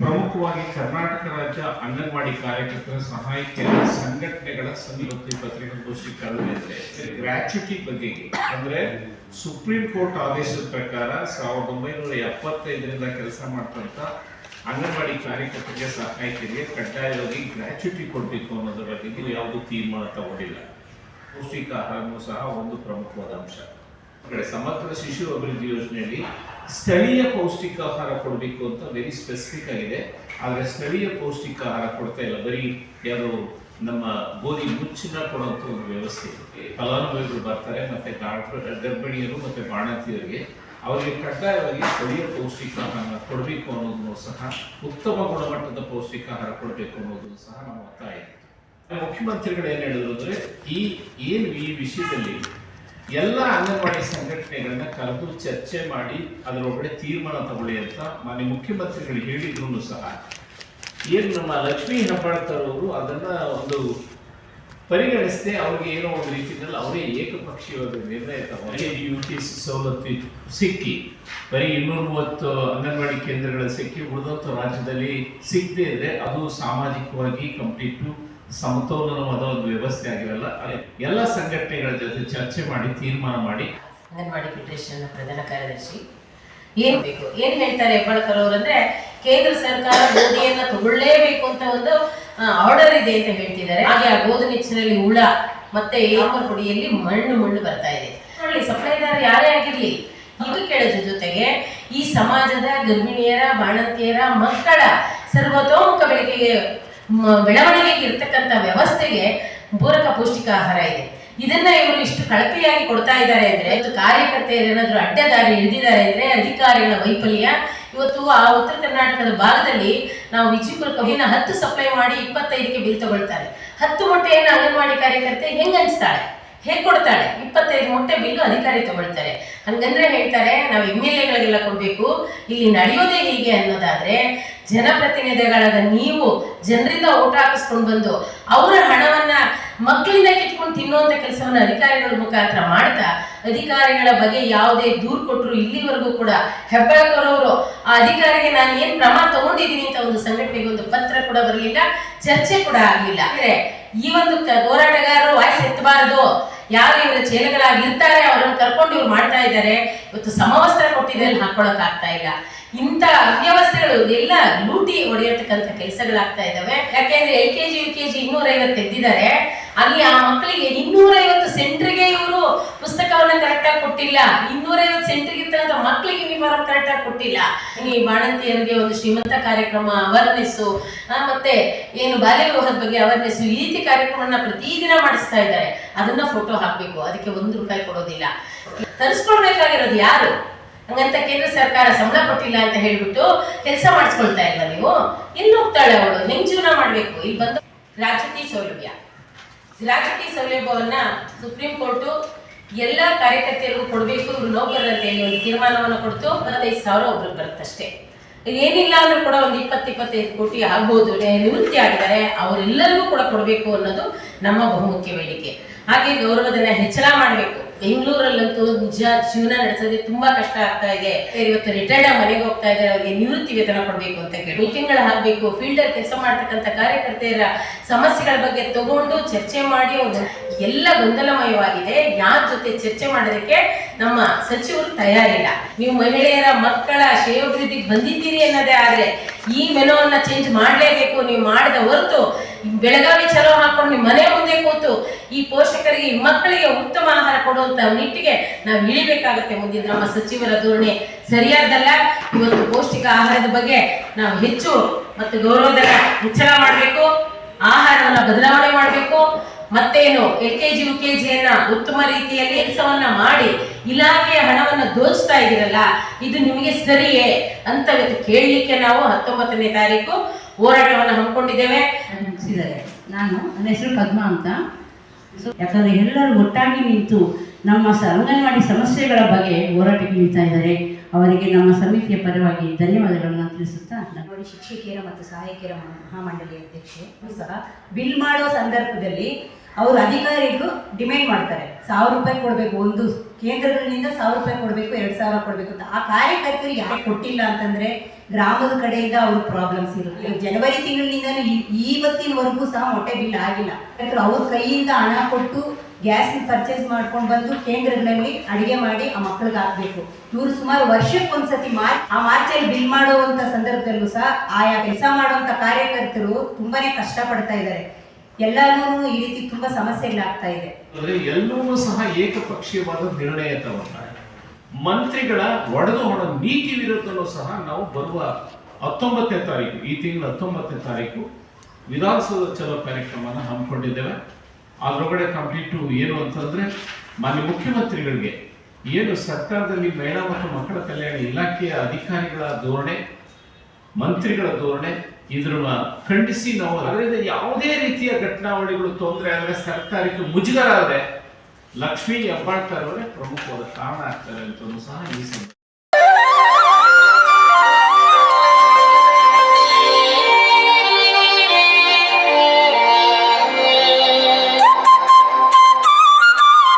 ಪ್ರಮುಖವಾಗಿ ಕರ್ನಾಟಕ ರಾಜ್ಯ ಅಂಗನವಾಡಿ ಕಾರ್ಯಕರ್ತರ ಸಹಾಯಕ ಸಂಘಟನೆಗಳ ಸಮಿತಿ ಪತ್ರಿಕಾಗೋಷ್ಠಿ ಕರೆದಿದೆ ಗ್ರಾಚ್ಯುಟಿ ಬಗ್ಗೆ ಅಂದ್ರೆ ಸುಪ್ರೀಂ ಕೋರ್ಟ್ ಆದೇಶದ ಪ್ರಕಾರ ಸಾವಿರದ ಒಂಬೈನೂರ ಎಪ್ಪತ್ತೈದರಿಂದ ಕೆಲಸ ಮಾಡ್ತಂತ ಅಂಗನವಾಡಿ ಕಾರ್ಯಕರ್ತರಿಗೆ, ಸಹಾಯಕರಿಗೆ ಕಡ್ಡಾಯವಾಗಿ ಗ್ರಾಚ್ಯುಟಿ ಕೊಡಬೇಕು ಅನ್ನೋದ್ರ ಬಗ್ಗೆ ಯಾವುದು ತೀರ್ಮಾನ ತಗೊಂಡಿಲ್ಲ. ಪೌಷ್ಟಿಕ ಆಹಾರನೂ ಸಹ ಒಂದು ಪ್ರಮುಖವಾದ ಅಂಶ. ಸಮಗ್ರ ಶಿಶು ಅಭಿವೃದ್ಧಿ ಯೋಜನೆಯಲ್ಲಿ ಸ್ಥಳೀಯ ಪೌಷ್ಟಿಕ ಆಹಾರ ಕೊಡಬೇಕು ಅಂತ ವೆರಿ ಸ್ಪೆಸಿಫಿಕ್ ಆಗಿದೆ ಆದರೆ ಸ್ಥಳೀಯ ಪೌಷ್ಟಿಕ ಆಹಾರ ಕೊಡ್ತಾ ಇಲ್ಲ ಬರೀ ಯಾರು ನಮ್ಮ ಗೋಧಿ ಮುಚ್ಚಿನ ಕೊಡುವಂಥ ಒಂದು ವ್ಯವಸ್ಥೆ. ಫಲಾನುಭವಿಗಳು ಬರ್ತಾರೆ ಮತ್ತೆ ಗರ್ಭಿಣಿಯರು ಮತ್ತೆ ಬಾಣಂತಿಯರಿಗೆ ಅವರಿಗೆ ಕಡ್ಡಾಯವಾಗಿ ಸ್ಥಳೀಯ ಪೌಷ್ಟಿಕ ಆಹಾರ ಕೊಡಬೇಕು ಅನ್ನೋದನ್ನು ಸಹ ಉತ್ತಮ ಗುಣಮಟ್ಟದ ಪೌಷ್ಟಿಕ ಆಹಾರ ಕೊಡಬೇಕು ಅನ್ನೋದನ್ನು ಸಹ ನಾವು ಒತ್ತಾಯ. ಮುಖ್ಯಮಂತ್ರಿಗಳು ಏನ್ ಹೇಳಿದ್ರು ಅಂದರೆ ಈ, ಏನು ಈ ವಿಷಯದಲ್ಲಿ ಎಲ್ಲ ಅಂಗನವಾಡಿ ಸಂಘಟನೆಗಳನ್ನ ಕರೆದು ಚರ್ಚೆ ಮಾಡಿ ಅದರೊಳಗಡೆ ತೀರ್ಮಾನ ತಗೊಳ್ಳಿ ಅಂತ ಮಾನ್ಯ ಮುಖ್ಯಮಂತ್ರಿಗಳು ಹೇಳಿದ್ರು ಸಹ. ಏನು ನಮ್ಮ ಲಕ್ಷ್ಮೀ ಹೆಬ್ಬಾಳ್ಕರ್ ಅವರು ಅದನ್ನ ಒಂದು ಪರಿಗಣಿಸದೆ ಅವ್ರಿಗೆ ಏನೋ ಒಂದು ರೀತಿಯಲ್ಲಿ ಅವರೇ ಏಕಪಕ್ಷೀಯವಾದ ನಿರ್ಣಯ ತಗೊಂಡು ಯು ಟಿ ಸಿ ಸವಲತ್ತು ಸಿಕ್ಕಿ, ಬರೀ ಇನ್ನೂರ ಮೂವತ್ತು ಅಂಗನವಾಡಿ ಕೇಂದ್ರಗಳು ಸಿಕ್ಕಿ ಉಳಿದಂಥ ರಾಜ್ಯದಲ್ಲಿ ಸಿಗದೆ ಇದ್ರೆ ಅದು ಸಾಮಾಜಿಕವಾಗಿ ಕಂಪ್ಲೀಟು ಸಮತೋಲನವಾದ ಒಂದು ವ್ಯವಸ್ಥೆ ಆಗಿರಲ್ಲ ಎಲ್ಲ ಸಂಘಟನೆಗಳ ಜೊತೆ ಚರ್ಚೆ ಮಾಡಿ, ತೀರ್ಮಾನ ಮಾಡಿ. ಅಂಗನವಾಡಿ ಫೆಡರೇಷನ್ ಪ್ರಧಾನ ಕಾರ್ಯದರ್ಶಿ, ಏನ್ ಬೇಕು? ಏನ್ ಹೇಳ್ತಾರೆ ಹೆಬ್ಬಾಳ್ಕರ್ ಅವರು ಅಂದ್ರೆ, ಕೇಂದ್ರ ಸರ್ಕಾರ ಗೋಧಿಯನ್ನ ತಗೊಳ್ಳೇಬೇಕು ಅಂತ ಒಂದು ಆರ್ಡರ್ ಇದೆ ಅಂತ ಹೇಳ್ತಿದ್ದಾರೆ. ಹಾಗೆ ಆ ಗೋಧಿ ನಿಚ್ಚಿನಲ್ಲಿ ಹುಳ ಮತ್ತೆ ಏಮರ್ ಪುಡಿಯಲ್ಲಿ ಮಣ್ಣು ಮಣ್ಣು ಬರ್ತಾ ಇದೆ. ಸಪ್ಲೈದಾರ ಯಾರೇ ಆಗಿರ್ಲಿ ಇದು ಕೇಳೋದ್ರ ಜೊತೆಗೆ ಈ ಸಮಾಜದ ಗರ್ಭಿಣಿಯರ, ಬಾಣಂತಿಯರ ಮಕ್ಕಳ ಸರ್ವತೋಮುಖ ಬೆಳಕಿಗೆ ಬೆಳವಣಿಗೆಗೆ ಇರ್ತಕ್ಕಂಥ ವ್ಯವಸ್ಥೆಗೆ ಪೂರಕ ಪೌಷ್ಟಿಕ ಆಹಾರ ಇದೆ. ಇದನ್ನ ಇವರು ಇಷ್ಟು ಕಳಪೆಯಾಗಿ ಕೊಡ್ತಾ ಇದ್ದಾರೆ ಅಂದ್ರೆ ಇವತ್ತು ಕಾರ್ಯಕರ್ತೆಯರು ಏನಾದ್ರು ಅಡ್ಡದಾರಿ ಹಿಡಿದಿದ್ದಾರೆ ಅಂದ್ರೆ, ಅಧಿಕಾರಿಗಳ ವೈಫಲ್ಯ, ಇವತ್ತು ಆ ಉತ್ತರ ಕರ್ನಾಟಕದ ಭಾಗದಲ್ಲಿ ನಾವು ವಿಜಯಪುರ ಕಬ್ಬಿನ ಹತ್ತು ಸಪ್ಲೈ ಮಾಡಿ ಇಪ್ಪತ್ತೈದಕ್ಕೆ ಬಿಲ್ ತಗೊಳ್ತಾರೆ. ಹತ್ತು ಮೊಟ್ಟೆಯನ್ನು ಅಂಗನವಾಡಿ ಕಾರ್ಯಕರ್ತೆ ಹೆಂಗ್ ಹಂಚ್ತಾಳೆ? ಹೇಗ್ ಕೊಡ್ತಾಳೆ? ಇಪ್ಪತ್ತೈದು ಮೊಟ್ಟೆ ಬಿಲ್ಲು ಅಧಿಕಾರಿ ತಗೊಳ್ತಾರೆ. ಹಂಗಂದ್ರೆ ಹೇಳ್ತಾರೆ, ನಾವು ಎಂ ಎಲ್ ಎಗಳಿಗೆಲ್ಲ ಕೊಡ್ಬೇಕು. ಇಲ್ಲಿ ನಡೆಯೋದೇ ಹೀಗೆ ಅನ್ನೋದಾದ್ರೆ ಜನಪ್ರತಿನಿಧಿಗಳಾದ ನೀವು ಜನರಿಂದ ಓಟ್ ಹಾಕಿಸ್ಕೊಂಡು ಬಂದು ಅವರ ಹಣವನ್ನ ಮಕ್ಕಳಿಂದ ಕಿತ್ಕೊಂಡು ತಿನ್ನುವಂತ ಕೆಲಸವನ್ನ ಅಧಿಕಾರಿಗಳ ಮುಖಾಂತರ ಮಾಡ್ತಾ ಅಧಿಕಾರಿಗಳ ಬಗ್ಗೆ ಯಾವುದೇ ದೂರು ಕೊಟ್ಟರು ಇಲ್ಲಿವರೆಗೂ ಕೂಡ ಹೆಬ್ಬಾಳ್ಕರವರು ಆ ಅಧಿಕಾರಿಗೆ ನಾನು ಏನ್ ಕ್ರಮ ತಗೊಂಡಿದ್ದೀನಿ ಅಂತ ಒಂದು ಸಂಘಟನೆಗೆ ಒಂದು ಪತ್ರ ಕೂಡ ಬರಲಿಲ್ಲ, ಚರ್ಚೆ ಕೂಡ ಆಗಲಿಲ್ಲ. ಅಂದ್ರೆ ಈ ಒಂದು ಹೋರಾಟಗಾರರು ವಾಯ್ಸ್ ಎತ್ತಬಾರದು. ಯಾರು ಇವರ ಚೇಲಗಳಾಗಿರ್ತಾರೆ ಅವರನ್ನು ಕರ್ಕೊಂಡು ಇವ್ರು ಮಾಡ್ತಾ ಇದ್ದಾರೆ. ಇವತ್ತು ಸಮವಸ್ತ್ರ ಕೊಟ್ಟಿದ್ದಲ್ಲಿ ಹಾಕೊಳಕ್ ಆಗ್ತಾ ಇಲ್ಲ. ಇಂಥ ಅವ್ಯವಸ್ಥೆಗಳು, ಎಲ್ಲ ಲೂಟಿ ಹೊಡೆಯತಕ್ಕಂಥ ಕೆಲಸಗಳಾಗ್ತಾ ಇದಾವೆ ಯಾಕೆಂದ್ರೆ L K G U K G ಇನ್ನೂರೈವತ್ತು ಅಲ್ಲಿ ಆ ಮಕ್ಕಳಿಗೆ ಇನ್ನೂರೈವತ್ತು ಸೆಂಟ್ರಿಗೆ ಕೊಟ್ಟಿಲ್ಲ. ಇನ್ನೂರೈವತ್ತು ಸೆಂಟ್ರಿಗೆ ಇರ್ತಕ್ಕಂಥ ಮಕ್ಕಳಿಗೆ ಯೂನಿಫಾರ್ಮ್ ಕರೆಕ್ಟಾಗಿ ಕೊಟ್ಟಿಲ್ಲ. ಈ ಬಾಣಂತಿಯರಿಗೆ ಒಂದು ಶ್ರೀಮಂತ ಕಾರ್ಯಕ್ರಮ ಅವೇರ್ನೆಸ್ ಮತ್ತೆ ಏನು ಬಾಲ್ಯ ವಿವಾಹದ ಬಗ್ಗೆ ಅವೇರ್ನೆಸ್ ಈ ರೀತಿ ಕಾರ್ಯಕ್ರಮನ ಪ್ರತಿದಿನ ಮಾಡಿಸ್ತಾ ಇದ್ದಾರೆ. ಅದನ್ನ ಫೋಟೋ ಹಾಕ್ಬೇಕು. ಅದಕ್ಕೆ ಒಂದು ರೂಪಾಯಿ ಕೊಡೋದಿಲ್ಲ. ತರಿಸ್ಕೊಳ್ಬೇಕಾಗಿರೋದು ಯಾರು? ಹಂಗಂತ ಕೇಂದ್ರ ಸರ್ಕಾರ ಸಂಬಳ ಕೊಟ್ಟಿಲ್ಲ ಅಂತ ಹೇಳ್ಬಿಟ್ಟು ಕೆಲಸ ಮಾಡಿಸ್ಕೊಳ್ತಾ ಇಲ್ಲ ನೀವು. ಇಲ್ಲಿ ಹೋಗ್ತಾಳೆ ಅವಳು? ಹೆಂಗ್ ಜೀವನ ಮಾಡ್ಬೇಕು. ಇಲ್ಲಿ ಬಂದು ರಾಜಕೀಯ ಸೌಲಭ್ಯ. ರಾಜಕೀಯ ಸೌಲಭ್ಯವನ್ನ ಸುಪ್ರೀಂ ಕೋರ್ಟು ಎಲ್ಲ ಕಾರ್ಯಕರ್ತೆಯರಿಗೂ ಕೊಡಬೇಕು, ಇವ್ರು ನೌಕರರಂತೆ ಒಂದು ತೀರ್ಮಾನವನ್ನು ಕೊಡ್ತು, ಹದಿನೈದು ಸಾವಿರ ಒಬ್ರಿಗೆ ಬರುತ್ತಷ್ಟೇ. ಏನಿಲ್ಲ ಅಂದ್ರೂ ಕೂಡ ಒಂದು ಇಪ್ಪತ್ತು, ಇಪ್ಪತ್ತೈದು ಕೋಟಿ ಆಗ್ಬೋದು ನಿವೃತ್ತಿ ಆಗಿದ್ದಾರೆ, ಅವರೆಲ್ಲರಿಗೂ ಕೂಡ ಕೊಡಬೇಕು ಅನ್ನೋದು ನಮ್ಮ ಬಹುಮುಖ್ಯ ಬೇಡಿಕೆ. ಹಾಗೆ ಗೌರವಧನ ಹೆಚ್ಚಳ ಮಾಡಬೇಕು. ಬೆಂಗಳೂರಲ್ಲಂತೂ ನಿಜ ಜೀವನ ನಡೆಸೋದೇ ತುಂಬಾ ಕಷ್ಟ ಆಗ್ತಾ ಇದೆ. ಇವತ್ತು ರಿಟೈರ್ಡ್ ಮನೆಗೆ ಹೋಗ್ತಾ ಇದ್ದಾರೆ, ಅವರಿಗೆ ನಿವೃತ್ತಿ ವೇತನ ಕೊಡಬೇಕು ಅಂತ ಕೇಳಿ. ತಿಂಗಳ ಹಾಕ್ಬೇಕು ಫೀಲ್ಡರ್ ಕೆಲಸ ಮಾಡ್ತಕ್ಕಂಥ ಕಾರ್ಯಕರ್ತೆಯರ ಸಮಸ್ಯೆಗಳ ಬಗ್ಗೆ ತಗೊಂಡು ಚರ್ಚೆ ಮಾಡಿ ಎಲ್ಲ ಗೊಂದಲಮಯವಾಗಿದೆ. ಯಾರ ಜೊತೆ ಚರ್ಚೆ ಮಾಡೋದಕ್ಕೆ ನಮ್ಮ ಸಚಿವರು ತಯಾರಿಲ್ಲ. ನೀವು ಮಹಿಳೆಯರ ಮಕ್ಕಳ ಶ್ರೇಯೋಭಿವೃದ್ಧಿಗೆ ಬಂದಿದ್ದೀರಿ ಅನ್ನೋದೇ ಆದ್ರೆ ಈ ಮೆನುವನ್ನ ಚೇಂಜ್ ಮಾಡಲೇಬೇಕು. ನೀವು ಮಾಡಿದ ಹೊರತು ಬೆಳಗಾವಿ ಚಲೋ ಹಾಕೊಂಡು ನಿಮ್ಮ ಮನೆ ಮುಂದೆ ಈ ಪೋಷಕರಿಗೆ ಮಕ್ಕಳಿಗೆ ಉತ್ತಮ ಆಹಾರ ಕೊಡುವಂತ ನಿಟ್ಟಿಗೆ ನಾವು ಇಳಿಬೇಕಾಗುತ್ತೆ ಮುಂದಿನ ನಮ್ಮ ಸಚಿವರ ಧೋರಣೆ. ಸರಿಯಾದಲ್ಲ, ಇವತ್ತು ಪೌಷ್ಟಿಕ ಆಹಾರದ ಬಗ್ಗೆ ನಾವು ಹೆಚ್ಚು ಮತ್ತು ಗೌರವದ ಹೆಚ್ಚಳ ಮಾಡಬೇಕು, ಆಹಾರವನ್ನ ಬದಲಾವಣೆ ಮಾಡಬೇಕು, ಮತ್ತೇನು L K G U K ಜಿಯನ್ನ ಉತ್ತಮ ರೀತಿಯಲ್ಲಿ ಕೆಲಸವನ್ನ ಮಾಡಿ, ಇಲಾಖೆಯ ಹಣವನ್ನು ದೋಚ್ತಾ ಇದ್ದೀರಲ್ಲ ಇದು ನಿಮಗೆ ಸರಿಯೇ ಅಂತ ಕೇಳಲಿಕ್ಕೆ ನಾವು ಹತ್ತೊಂಬತ್ತನೇ ತಾರೀಕು ಹೋರಾಟವನ್ನು ಹಮ್ಮಿಕೊಂಡಿದ್ದೇವೆ. ನಾನು, ನನ್ನ ಹೆಸರು ಪದ್ಮ ಅಂತ. ಸೊ ಯಾಕಂದರೆ ಎಲ್ಲರೂ ಒಟ್ಟಾಗಿ ನಿಂತು ನಮ್ಮ ಅಂಗನವಾಡಿ ಸಮಸ್ಯೆಗಳ ಬಗ್ಗೆ ಹೋರಾಟಕ್ಕೆ ನಿಲ್ತಾ ಇದ್ದಾರೆ. ಅವರಿಗೆ ನಮ್ಮ ಸಮಿತಿಯ ಪರವಾಗಿ ಧನ್ಯವಾದಗಳನ್ನು ತಿಳಿಸುತ್ತಾ ಅಂಗನವಾಡಿ ಶಿಕ್ಷಕಿಯರ ಮತ್ತು ಸಹಾಯಕಿಯರ ಮಹಾ- ಮಹಾಮಂಡಳಿ ಅಧ್ಯಕ್ಷೆ ಸಹ ಬಿಲ್ ಮಾಡೋ ಸಂದರ್ಭದಲ್ಲಿ ಅವರು ಅಧಿಕಾರಿಗಳು ಡಿಮ್ಯಾಂಡ್ ಮಾಡ್ತಾರೆ. ಸಾವಿರ ರೂಪಾಯಿ ಕೊಡಬೇಕು. ಒಂದು ಕೇಂದ್ರಗಳಿಂದ ಸಾವಿರ ರೂಪಾಯಿ ಕೊಡಬೇಕು, ಎರಡು ಸಾವಿರ ಕೊಡಬೇಕು ಅಂತ. ಆ ಕಾರ್ಯಕರ್ತರು ಯಾಕೆ ಕೊಟ್ಟಿಲ್ಲ ಅಂತಂದರೆ ಗ್ರಾಮದ ಕಡೆಯಿಂದ ಅವ್ರ ಪ್ರಾಬ್ಲಮ್ಸ್ ಇಲ್ಲ ಜನವರಿ ತಿಂಗಳಿನಿಂದ ಇವತ್ತಿನವರೆಗೂ ಸಹ ಮೊಟ್ಟೆ ಬಿಲ್ ಆಗಿಲ್ಲ. ಯಾಕಂದ್ರೆ ಅವ್ರ ಕೈಯಿಂದ ಹಣ ಕೊಟ್ಟು ಗ್ಯಾಸ್ ಪರ್ಚೇಸ್ ಮಾಡ್ಕೊಂಡು ಬಂದು ಕೇಂದ್ರಗಳಲ್ಲಿ ಅಡಿಗೆ ಮಾಡಿ ಆ ಮಕ್ಕಳಿಗೆ ಹಾಕ್ಬೇಕು. ಇವರು ಸುಮಾರು ವರ್ಷಕ್ಕೊಂದ್ಸತಿ ಮಾರ್ಚ್ ಆ ಮಾರ್ಚಲ್ಲಿ ಬಿಲ್ ಮಾಡುವಂತ ಸಂದರ್ಭದಲ್ಲೂ ಸಹ ಆಯಾ ಕೆಲಸ ಮಾಡುವಂತ ಕಾರ್ಯಕರ್ತರು ತುಂಬಾನೇ ಕಷ್ಟ ಪಡ್ತಾ ಇದ್ದಾರೆ. ಎಲ್ಲಾನು ಈ ರೀತಿ ತುಂಬಾ ಸಮಸ್ಯೆಗಳಾಗ್ತಾ ಇದೆ. ಅಂದ್ರೆ ಸಹ ಏಕಪಕ್ಷೀಯವಾದ ನಿರ್ಣಯ ತಗೊಳ್ತಾರೆ ಮಂತ್ರಿಗಳ ಒಡೆದು ಹೊಡ ನೀತಿ ವಿರುದ್ಧನೂ ಸಹ ನಾವು ಬರುವ ಹತ್ತೊಂಬತ್ತನೇ ತಾರೀಕು, ಈ ತಿಂಗಳ ಹತ್ತೊಂಬತ್ತನೇ ತಾರೀಕು ವಿಧಾನಸೌಧ ಚಲೋ ಕಾರ್ಯಕ್ರಮನ ಹಮ್ಮಿಕೊಂಡಿದ್ದೇವೆ. ಅದರೊಳಗಡೆ ಕಂಪ್ಲೀಟು ಏನು ಅಂತಂದ್ರೆ ಮಾನ್ಯ ಮುಖ್ಯಮಂತ್ರಿಗಳಿಗೆ ಏನು ಸರ್ಕಾರದಲ್ಲಿ ಮಹಿಳಾ ಮತ್ತು ಮಕ್ಕಳ ಕಲ್ಯಾಣ ಇಲಾಖೆಯ ಅಧಿಕಾರಿಗಳ ಧೋರಣೆ, ಮಂತ್ರಿಗಳ ಧೋರಣೆ ಇದನ್ನ ಖಂಡಿಸಿ ನಾವು ಅದರಿಂದ ಯಾವುದೇ ರೀತಿಯ ಘಟನಾವಳಿಗಳು ತೊಂದರೆ ಆದರೆ ಸರ್ಕಾರಕ್ಕೆ ಮುಜುಗರ ಆದರೆ ಲಕ್ಷ್ಮೀ ಹೆಬ್ಬಾಳ್ಕರ್ ಅವರೇ ಪ್ರಮುಖವಾದ ಕಾರಣ ಆಗ್ತಾರೆ ಅಂತ ಸಹ ಈ